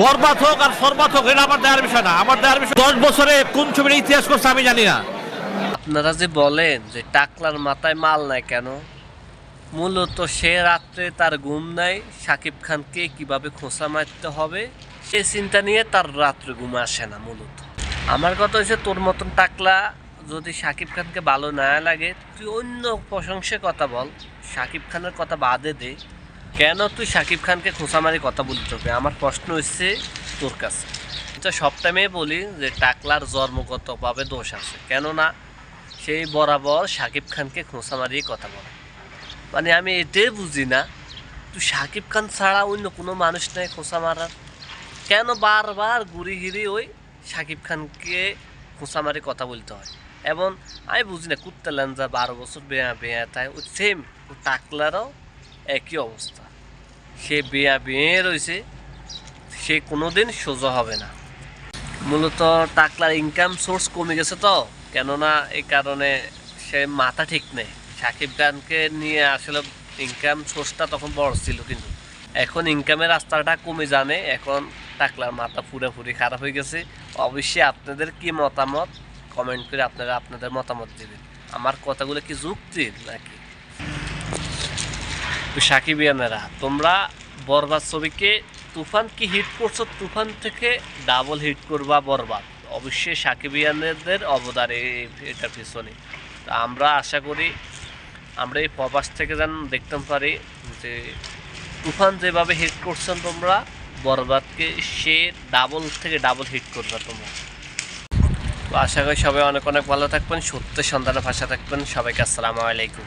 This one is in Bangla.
বরবাদ হোক আর সরবাদ হোক, এটা আমার দেওয়ার বিষয় না। আমার দেওয়ার বিষয় দশ বছরে কোন ছবির ইতিহাস করছে আমি জানি না। আপনারা যে বলেন যে টাকলার মাথায় মাল নাই কেন? মূলত সে রাত্রে তার ঘুম নাই। সাকিব খানকে কীভাবে খোঁচা মারতে হবে, সে চিন্তা নিয়ে তার রাত্রে ঘুম আসে না মূলত। আমার কথা হচ্ছে, তোর মতন টাকলা যদি সাকিব খানকে ভালো না লাগে, তুই অন্য প্রশংসে কথা বল। সাকিব খানের কথা বাদে দে। কেন তুই সাকিব খানকে খোঁচামারি কথা বলতে হবে? আমার প্রশ্ন হচ্ছে তোর কাছে। এটা সব টাইমে বলি যে টাকলার জন্মগতভাবে দোষ আছে। কেননা সেই বরাবর সাকিব খানকে খোঁচা মারিয়ে কথা বলে। মানে আমি এটাই বুঝি না, তুই সাকিব খান ছাড়া অন্য কোনো মানুষ নাই খোঁচা মারার কেন বারবার ঘুরি ঘিরি ওই সাকিব খানকে খোঁচা মারি কথা বলতে হয়? এবং আমি বুঝি না, কুত্তা ল্যাঞ্জা বারো বছর বেয়া বেয়া তাই ও সেম ও টাকলারও একই অবস্থা? সে বেয়া বেয়ে রয়েছে সে কোনোদিন সোজা হবে না। মূলত টাকলার ইনকাম সোর্স কমে গেছে তো, কেননা এই কারণে সে মাথা ঠিক নেই। সাকিব খানকে নিয়ে আসলে ইনকাম সোর্সটা তখন বড় ছিল কিন্তু। এখন ইনকামের রাস্তাটা কমে জানে, এখন টাকলার মাথা পুরোপুরি খারাপ হয়ে গেছে। অবশ্যই আপনাদের কি মতামত? কমেন্ট করে আপনারা আপনাদের মতামত দেবেন। আমার কথাগুলো কি যুক্তির নাকি? সাকিবিয়ানেরা তোমরা বরবাদ ছবিকে তুফান কি হিট করছ? তুফান থেকে ডাবল হিট করবা বরবাদ। অবশ্যই সাকিবিয়ানদের অবদান এটার পিছনে। তো আমরা আশা করি আমরা এই প্রবাস থেকে যেন দেখতে পারি যে তুফান যেভাবে হিট করছেন তোমরা, বরবাদকে সে ডাবল থেকে ডাবল হিট করবা তোমরা। তো আশা করি সবাই অনেক অনেক ভালো থাকবেন, সত্যের সন্ধানে ভাষা থাকবেন। সবাইকে আসসালামু আলাইকুম।